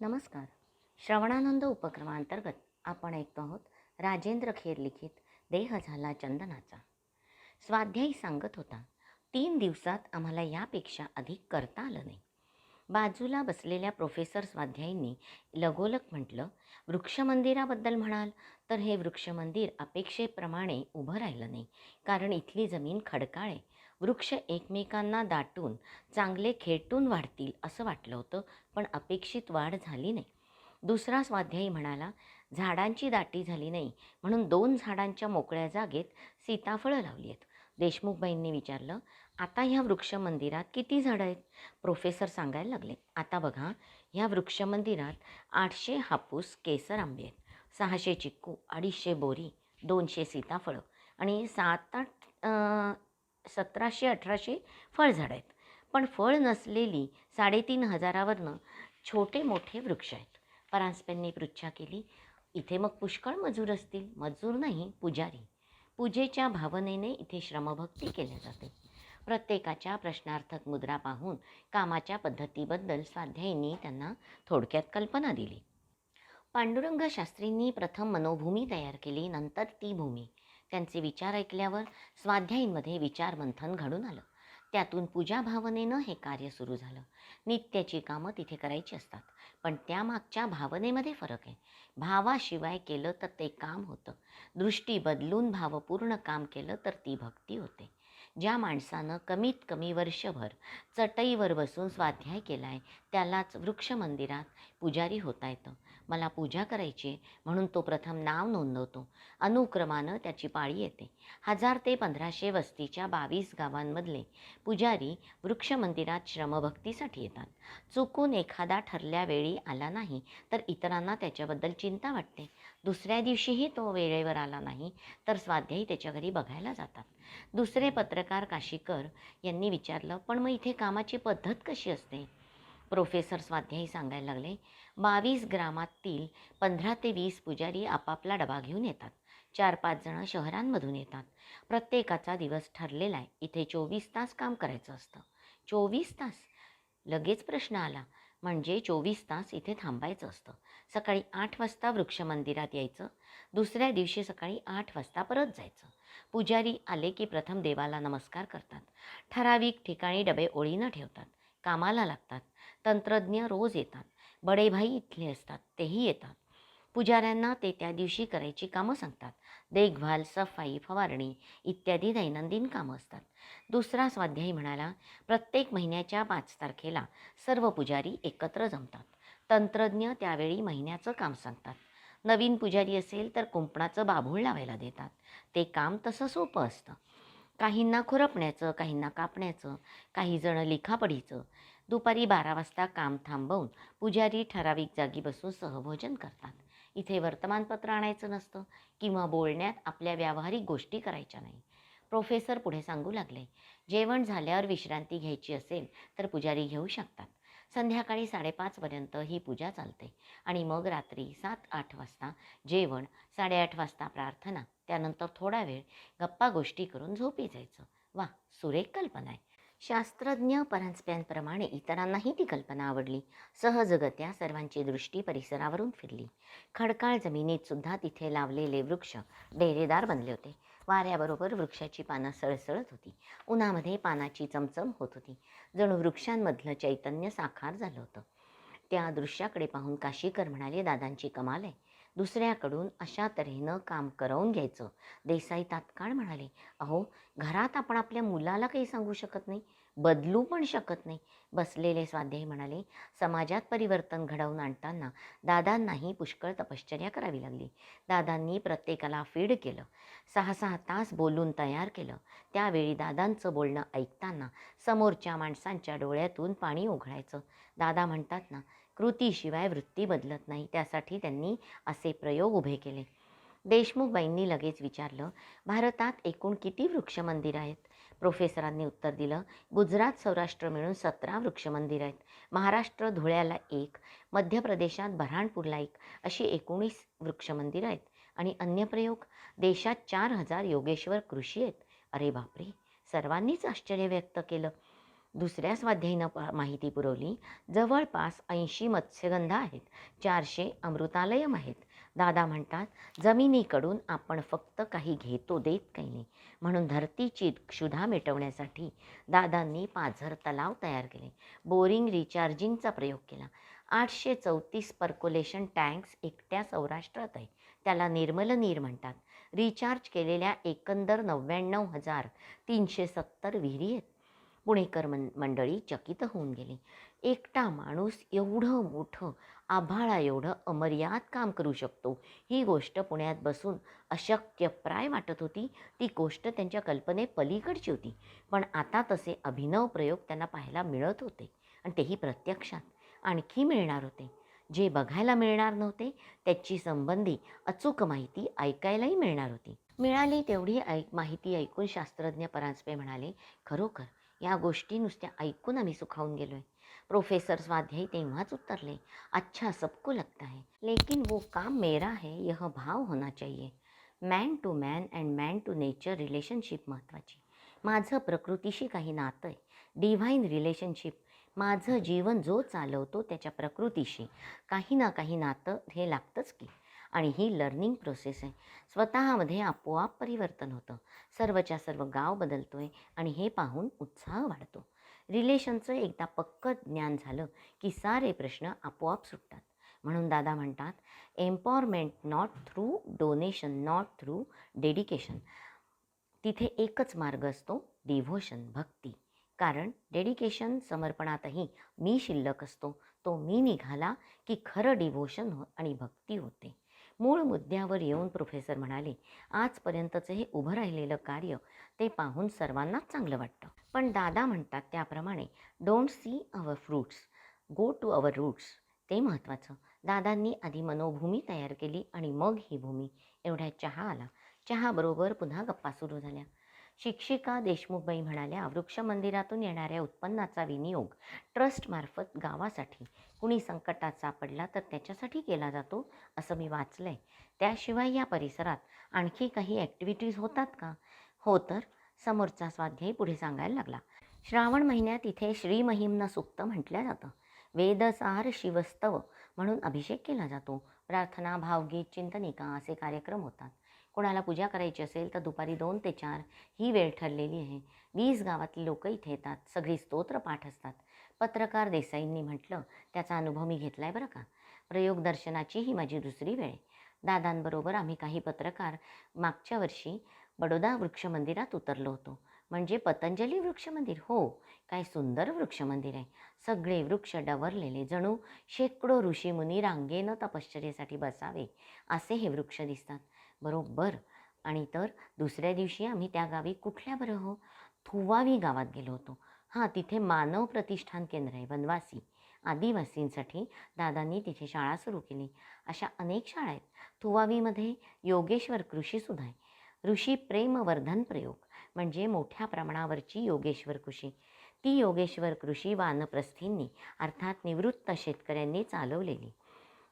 नमस्कार. श्रवणानंद उपक्रमांतर्गत आपण ऐकतो आहोत राजेंद्र खेर लिखित देह झाला चंदनाचा. स्वाध्यायी सांगत होता तीन दिवसात आम्हाला यापेक्षा अधिक करता आलं नाही. बाजूला बसलेल्या प्रोफेसर स्वाध्यायींनी लगोलक म्हटलं वृक्षमंदिराबद्दल म्हणाल तर हे वृक्षमंदिर अपेक्षेप्रमाणे उभं राहिलं नाही कारण इथली जमीन खडकाळ आहे. वृक्ष एकमेकांना दाटून चांगले खेटून वाढतील असं वाटलं होतं पण अपेक्षित वाढ झाली नाही. दुसरा स्वाध्यायी म्हणाला झाडांची दाटी झाली नाही म्हणून दोन झाडांच्या मोकळ्या जागेत सीताफळं लावली आहेत. देशमुखबाईंनी विचारलं आता ह्या वृक्षमंदिरात किती झाडं आहेत? प्रोफेसर सांगायला लागले. आता बघा ह्या वृक्षमंदिरात आठशे हापूस केसर आंबे आहेत सहाशे चिक्कू अडीचशे बोरी दोनशे सीताफळं आणि सात आठ सतराशे अठराशे फळझाडं आहेत. पण फळ नसलेली साडेतीन हजारावरनं छोटे मोठे वृक्ष आहेत. परांजपेंनी पृच्छा केली इथे मग पुष्कळ मजूर असतील. मजूर नाही पुजारी. पूजेच्या भावनेने इथे श्रमभक्ती केल्या जाते. प्रत्येकाच्या प्रश्नार्थक मुद्रा पाहून कामाच्या पद्धतीबद्दल स्वाध्यायींनी त्यांना थोडक्यात कल्पना दिली. पांडुरंग शास्त्रींनी प्रथम मनोभूमी तयार केली नंतर ती भूमी. त्यांचे विचार ऐकल्यावर स्वाध्यायींमध्ये विचारमंथन घडून आलं. त्यातून पूजा भावनेनं हे कार्य सुरू झालं. नित्याची कामं तिथे करायची असतात पण त्यामागच्या भावनेमध्ये फरक आहे. भावाशिवाय केलं तर ते काम होतं. दृष्टी बदलून भावपूर्ण काम केलं तर ती भक्ती होते. ज्या माणसानं कमीत कमी वर्षभर चटईवर बसून स्वाध्याय केला आहे त्यालाच वृक्ष मंदिरात पुजारी होता येतं. मला पूजा करायची आहे म्हणून तो प्रथम नाव नोंदवतो. अनुक्रमानं त्याची पाळी येते. हजार ते पंधराशे वस्तीच्या बावीस गावांमधले पुजारी वृक्ष मंदिरात श्रमभक्तीसाठी येतात. चुकून एखादा ठरल्या वेळी आला नाही तर इतरांना त्याच्याबद्दल चिंता वाटते. दुसऱ्या दिवशीही तो वेळेवर आला नाही तर स्वाध्यायी त्याच्या घरी बघायला जातात. दुसरे पत्रकार काशीकर यांनी विचारलं पण मग इथे कामाची पद्धत कशी असते? प्रोफेसर स्वाध्यायी सांगायला लागले बावीस ग्रामातील पंधरा ते वीस पुजारी आपापला डबा घेऊन येतात. चार पाच जणं शहरांमधून येतात. प्रत्येकाचा दिवस ठरलेला आहे. इथे चोवीस तास काम करायचं असतं. चोवीस तास? लगेच प्रश्न आला. म्हणजे चोवीस तास इथे थांबायचं असतं. सकाळी आठ वाजता वृक्षमंदिरात यायचं. दुसऱ्या दिवशी सकाळी आठ वाजता परत जायचं. पुजारी आले की प्रथम देवाला नमस्कार करतात. ठराविक ठिकाणी डबे ओळीनं ठेवतात. कामाला लागतात. तंत्रज्ञ रोज येतात. बडेभाई इथले असतात. तेही येतात. पुजाऱ्यांना ते त्या दिवशी करायची कामं सांगतात. देखभाल सफाई फवारणी इत्यादी दैनंदिन कामं असतात. दुसरा स्वाध्यायी म्हणाला प्रत्येक महिन्याच्या पाच तारखेला सर्व पुजारी एकत्र जमतात. तंत्रज्ञ त्यावेळी महिन्याचं काम सांगतात. नवीन पुजारी असेल तर कुंपणाचं बाभूळ लावायला देतात. ते काम तसं सोपं असतं. काहींना खुरपण्याचं काहींना कापण्याचं काही जणं लिखापडीचं दुपारी बारा वाजता काम थांबवून पुजारी ठराविक जागी बसून सहभोजन करतात. इथे वर्तमानपत्र आणायचं नसतं किंवा बोलण्यात आपल्या व्यावहारिक गोष्टी करायच्या नाही. प्रोफेसर पुढे सांगू लागले जेवण झाल्यावर विश्रांती घ्यायची असेल तर पुजारी घेऊ शकतात. संध्याकाळी साडेपाचपर्यंत ही पूजा चालते आणि मग रात्री सात आठ वाजता जेवण साडेआठ वाजता प्रार्थना त्यानंतर थोडा वेळ गप्पा गोष्टी करून झोपी जायचं. वा सुरेख कल्पना आहे. शास्त्रज्ञ परांजप्यांप्रमाणे इतरांनाही ती कल्पना आवडली. सहजगत्या सर्वांची दृष्टी परिसरावरून फिरली. खडकाळ जमिनीत सुद्धा तिथे लावलेले वृक्ष डेरेदार बनले होते. वाऱ्याबरोबर वृक्षाची पानं सळसळत होती. उन्हामध्ये पानाची चमचम होत होती. जणू वृक्षांमधलं चैतन्य साकार झालं होतं. त्या दृश्याकडे पाहून काशीकर म्हणाले दादांची कमाल आहे. दुसऱ्याकडून अशा तऱ्हेनं काम करवून घ्यायचं. देसाई तात्काळ म्हणाले अहो घरात आपण आपल्या मुलाला काही सांगू शकत नाही बदलू पण शकत नाही. बसलेले स्वाध्याय म्हणाले समाजात परिवर्तन घडवून आणताना दादांनाही पुष्कळ तपश्चर्या करावी लागली. दादांनी प्रत्येकाला फीड केलं सहा सहा तास बोलून तयार केलं. त्यावेळी दादांचं बोलणं ऐकताना समोरच्या माणसांच्या डोळ्यातून पाणी ओघळायचं. दादा म्हणतात ना कृतीशिवाय वृत्ती बदलत नाही. त्यासाठी त्यांनी असे प्रयोग उभे केले. देशमुखबाईंनी लगेच विचारलं भारतात एकूण किती वृक्षमंदिर आहेत? प्रोफेसरांनी उत्तर दिलं गुजरात सौराष्ट्र मिळून सतरा वृक्षमंदिर आहेत. महाराष्ट्र धुळ्याला एक मध्य प्रदेशात बऱ्हाणपूरला एक अशी एकोणीस वृक्षमंदिर आहेत. आणि अन्य प्रयोग देशात चार हजार योगेश्वर कृषी आहेत. अरे बापरे! सर्वांनीच आश्चर्य व्यक्त केलं. दुसऱ्या स्वाध्यायीनं प माहिती पुरवली जवळपास ऐंशी मत्स्यगंधा आहेत चारशे अमृतालयम आहेत. दादा म्हणतात जमिनीकडून आपण फक्त काही घेतो देत काही नाही. म्हणून धरतीची क्षुधा मिटवण्यासाठी दादांनी पाझर तलाव तयार केले. बोरिंग रिचार्जिंगचा प्रयोग केला. आठशे चौतीस पर्कोलेशन टँक्स एकट्या सौराष्ट्रात आहे त्याला निर्मल नीर म्हणतात. रिचार्ज केलेल्या एकंदर नव्याण्णव हजार तीनशे सत्तर विहिरी आहेत. पुणेकर मन मंडळी चकित होऊन गेली. एकटा माणूस एवढं मोठं आभाळा एवढं अमर्याद काम करू शकतो. ही गोष्ट पुण्यात बसून अशक्यप्राय वाटत होती. ती गोष्ट त्यांच्या कल्पने पलीकडची होती. पण आता तसे अभिनव प्रयोग त्यांना पाहायला मिळत होते. आणि तेही प्रत्यक्षात. आणखी मिळणार होते. जे बघायला मिळणार नव्हते त्याची संबंधी अचूक माहिती ऐकायलाही मिळणार होती. मिळाली तेवढी ऐक माहिती ऐकून शास्त्रज्ञ परांजपे म्हणाले खरोखर या गोष्टी नुसत्या ऐकून आम्ही सुखावून गेलो आहे प्रोफेसर स्वाध्यायी तेव्हाच उतरले अच्छा सबको लगता है. लेकिन वो काम मेरा है यह भाव होना चाहिए. Man to man and man to nature relationship महत्त्वाची माझं प्रकृतीशी काही नातं आहे. डिव्हाइन रिलेशनशिप माझं जीवन जो चालवतो त्याच्या प्रकृतीशी. काही ना काही नातं हे लागतंच की. आणि ही लर्निंग प्रोसेस आहे. स्वतःमध्ये आपोआप परिवर्तन होतं. सर्वच्या सर्व गाव बदलतोय आणि हे पाहून उत्साह वाढतो. रिलेशनचं एकदा पक्कं ज्ञान झालं की सारे प्रश्न आपोआप सुटतात. म्हणून दादा म्हणतात empowerment not through donation not through dedication तिथे एकच मार्ग असतो डिव्होशन भक्ती. कारण डेडिकेशन समर्पणातही मी शिल्लक असतो. तो मी निघाला की खरं डिव्होशन हो आणि भक्ती होते. मूळ मुद्द्यावर येऊन प्रोफेसर म्हणाले आजपर्यंतचं हे उभं राहिलेलं कार्य ते पाहून सर्वांनाच चांगलं वाटतं. पण दादा म्हणतात त्याप्रमाणे don't see our fruits go to our roots ते महत्त्वाचं. दादांनी आधी मनोभूमी तयार केली आणि मग ही भूमी. एवढ्या चहा आला. चहाबरोबर पुन्हा गप्पा सुरू झाल्या. शिक्षिका देशमुखबाई म्हणाल्या वृक्ष मंदिरातून येणाऱ्या उत्पन्नाचा विनियोग ट्रस्टमार्फत गावासाठी कुणी संकटात सापडला तर त्याच्यासाठी केला जातो असं मी वाचलं आहे त्याशिवाय या परिसरात आणखी काही ॲक्टिव्हिटीज होतात का? हो तर. समोरचा स्वाध्याय पुढे सांगायला लागला. श्रावण महिन्यात इथे श्रीमहिम्न सुक्त म्हटलं जातं. वेदसार शिवस्तव म्हणून अभिषेक केला जातो. प्रार्थना भावगीत चिंतनिका असे कार्यक्रम होतात. कोणाला पूजा करायची असेल तर दुपारी दोन ते चार ही वेळ ठरलेली आहे. वीस गावातली लोक इथे येतात. सगळी स्तोत्र पाठ असतात. पत्रकार देसाईंनी म्हटलं त्याचा अनुभव मी घेतला आहे बरं का? प्रयोग दर्शनाची ही माझी दुसरी वेळ आहे. दादांबरोबर आम्ही काही पत्रकार मागच्या वर्षी बडोदा वृक्षमंदिरात उतरलो होतो. म्हणजे पतंजली वृक्षमंदिर हो काय सुंदर वृक्षमंदिर आहे. सगळे वृक्ष डवरलेले. जणू शेकडो ऋषीमुनी रांगेनं तपश्चर्येसाठी बसावे. असे हे वृक्ष दिसतात. बरोबर. आणि तर दुसऱ्या दिवशी आम्ही त्या गावी कुठल्या बरं हो? थुवावी गावात गेलो होतो. हां तिथे मानव प्रतिष्ठान केंद्र आहे वनवासी. आदिवासींसाठी दादांनी तिथे शाळा सुरू केली. अशा अनेक शाळा आहेत. थुवावीमध्ये योगेश्वर कृषीसुद्धा आहे. ऋषी प्रेमवर्धन प्रयोग म्हणजे मोठ्या प्रमाणावरची योगेश्वर कृषी. ती योगेश्वर कृषी वानप्रस्थींनी अर्थात निवृत्त शेतकऱ्यांनी चालवलेली.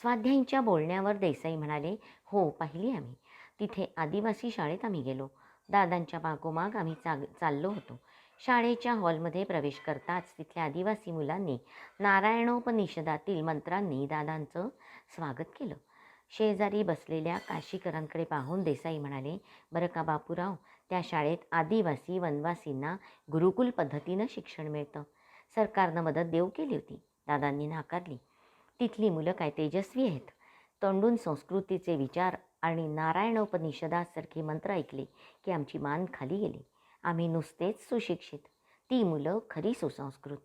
स्वाध्यायींच्या बोलण्यावर देसाई म्हणाले हो पाहिली आम्ही. तिथे आदिवासी शाळेत आम्ही गेलो. दादांच्या मागोमाग आम्ही चाग चाललो होतो. शाळेच्या हॉलमध्ये प्रवेश करताच तिथल्या आदिवासी मुलांनी नारायणोपनिषदातील मंत्रांनी दादांचं स्वागत केलं. शेजारी बसलेल्या काशीकरांकडे पाहून देसाई म्हणाले बरं का बापूराव त्या शाळेत आदिवासी वनवासींना गुरुकुल पद्धतीनं शिक्षण मिळतं. सरकारनं मदत देऊ केली होती. दादांनी नाकारली. तिथली मुलं काय तेजस्वी आहेत? तोंडून संस्कृतीचे विचार आणि नारायणोपनिषदासारखी मंत्र ऐकले की आमची मान खाली गेली. आम्ही नुसतेच सुशिक्षित. ती मुलं खरी सुसंस्कृत.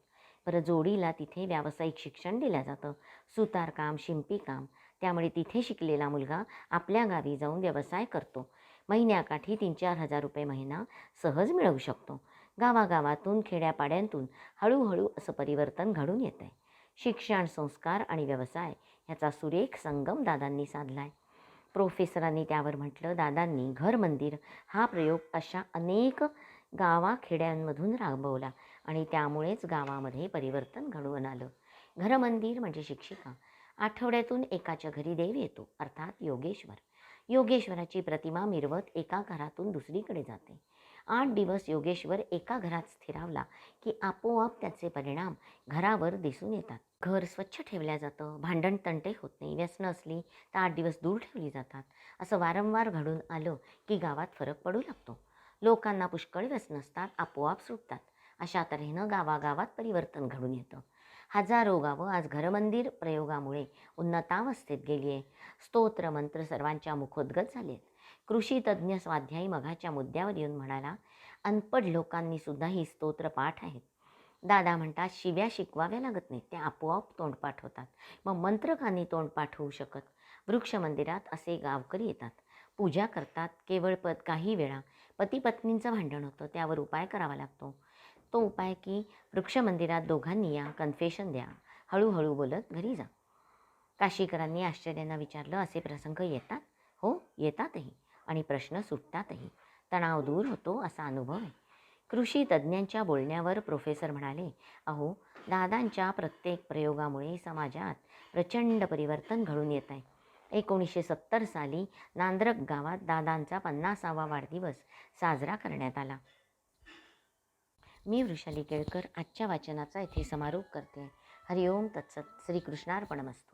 पर जोडीला तिथे व्यावसायिक शिक्षण दिलं जातं. सुतारकाम शिंपीकाम त्यामुळे तिथे शिकलेला मुलगा आपल्या गावी जाऊन व्यवसाय करतो. महिन्याकाठी तीन चार हजार रुपये महिना सहज मिळवू शकतो. गावागावातून खेड्यापाड्यांतून हळूहळू असं परिवर्तन घडून येतं आहे शिक्षण संस्कार आणि व्यवसाय ह्याचा सुरेख संगम दादांनी साधला आहे प्रोफेसरांनी त्यावर म्हटलं दादांनी घर मंदिर हा प्रयोग अशा अनेक गावाखेड्यांमधून राबवला आणि त्यामुळेच गावामध्ये परिवर्तन घडवून आलं. घरमंदिर म्हणजे शिक्षिका. आठवड्यातून एकाच्या घरी देव येतो अर्थात योगेश्वर. योगेश्वराची प्रतिमा मिरवत एका घरातून दुसरीकडे जाते. आठ दिवस योगेश्वर एका घरात स्थिरावला की आपोआप त्याचे परिणाम घरावर दिसून येतात. घर स्वच्छ ठेवल्या जातं भांडण तंटे होत नाही व्यसनं असली तर आठ दिवस दूर ठेवली जातात. असं वारंवार घडून आलं की गावात फरक पडू लागतो. लोकांना पुष्कळ व्यसन असतात आपोआप सुटतात. अशा तऱ्हेनं गावागावात परिवर्तन घडून येतं. हजारो गावं आज घरमंदिर प्रयोगामुळे उन्नतावस्थेत गेली आहे. स्तोत्र मंत्र सर्वांच्या मुखोद्गत झाले आहेत कृषी तज्ज्ञ स्वाध्यायी मघाच्या मुद्द्यावर येऊन म्हणाला अनपढ लोकांनी सुद्धा ही स्तोत्र पाठ आहेत. दादा म्हणतात शिव्या शिकवाव्या लागत नाहीत त्या आपोआप तोंडपाठ होतात मग मंत्रकांनी तोंडपाठ होऊ शकत? वृक्ष मंदिरात असे गावकरी येतात. पूजा करतात केवळ पद काही वेळा. पती पत्नींचं भांडण होतं त्यावर उपाय करावा लागतो. तो उपाय की वृक्षमंदिरात दोघांनी या कन्फेशन द्या. हळूहळू बोलत घरी जा. काशीकरांनी आश्चर्यानं विचारलं असे प्रसंग येतात? हो येतातही आणि प्रश्न सुटतातही. तणाव दूर होतो असा अनुभव आहे. कृषी तज्ज्ञांच्या बोलण्यावर प्रोफेसर म्हणाले अहो दादांच्या प्रत्येक प्रयोगामुळे समाजात प्रचंड परिवर्तन घडून येत आहे. एकोणीसशे सत्तर साली नांद्रक गावात दादांचा पन्नासावा वाढदिवस साजरा करण्यात आला. मी वृषाली केळकर आजच्या वाचनाचा इथे समारोप करते. हरिओम तत्सत. श्रीकृष्णार्पणमस्तू.